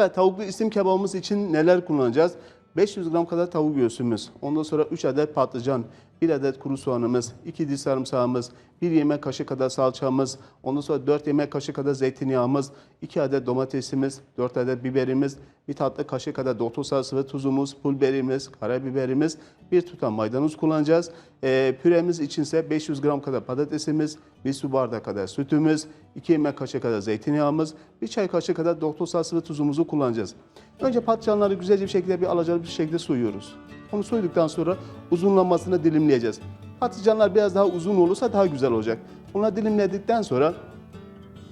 Evet tavuklu isim kebabımız için neler kullanacağız? 500 gram kadar tavuk göğsümüz, ondan sonra 3 adet patlıcan, 1 adet kuru soğanımız, 2 diş sarımsağımız, 1 yemek kaşığı kadar salçamız, ondan sonra 4 yemek kaşığı kadar zeytinyağımız, 2 adet domatesimiz, 4 adet biberimiz, 1 tatlı kaşığı kadar domates salçası ve tuzumuz, pul biberimiz, karabiberimiz, 1 tutam maydanoz kullanacağız. Ee, püremiz içinse 500 gram kadar patatesimiz, 1 su bardağı kadar sütümüz, 2 yemek kaşığı kadar zeytinyağımız, 1 çay kaşığı kadar domates salçası ve tuzumuzu kullanacağız. Önce patlıcanları güzelce bir şekilde bir alacalı bir şekilde soyuyoruz. Onu soyduktan sonra uzunlamasını dilimleyeceğiz. Patlıcanlar biraz daha uzun olursa daha güzel olacak. Onları dilimledikten sonra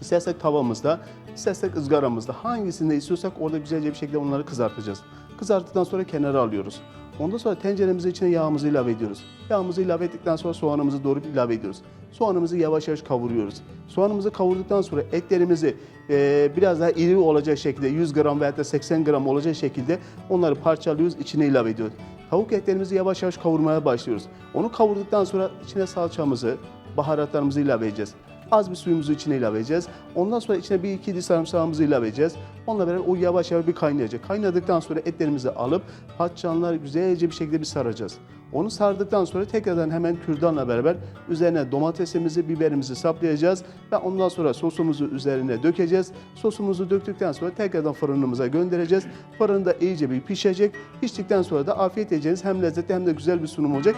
istersek tavamızda, istersek ızgaramızda hangisinde istiyorsak orada güzelce bir şekilde onları kızartacağız. Kızarttıktan sonra kenara alıyoruz. Ondan sonra tenceremizin içine yağımızı ilave ediyoruz. Yağımızı ilave ettikten sonra soğanımızı doğrup ilave ediyoruz. Soğanımızı yavaş yavaş kavuruyoruz. Soğanımızı kavurduktan sonra etlerimizi eee, biraz daha iri olacak şekilde 100 gram veya da 80 gram olacak şekilde onları parçalıyoruz, içine ilave ediyoruz. Tavuk etlerimizi yavaş yavaş kavurmaya başlıyoruz. Onu kavurduktan sonra içine salçamızı, baharatlarımızı ilave edeceğiz. Az bir suyumuzu içine ilave edeceğiz. Ondan sonra içine bir iki diş sarımsağımızı ilave edeceğiz. Onunla beraber o yavaş yavaş bir kaynayacak. Kaynadıktan sonra etlerimizi alıp patlıcanları güzelce bir şekilde bir saracağız. Onu sardıktan sonra tekrardan hemen kürdanla beraber üzerine domatesimizi, biberimizi saplayacağız ve ondan sonra sosumuzu üzerine dökeceğiz. Sosumuzu döktükten sonra tekrardan fırınımıza göndereceğiz. Fırında iyice bir pişecek. Piştikten sonra da afiyet edeceğiniz hem lezzetli hem de güzel bir sunum olacak.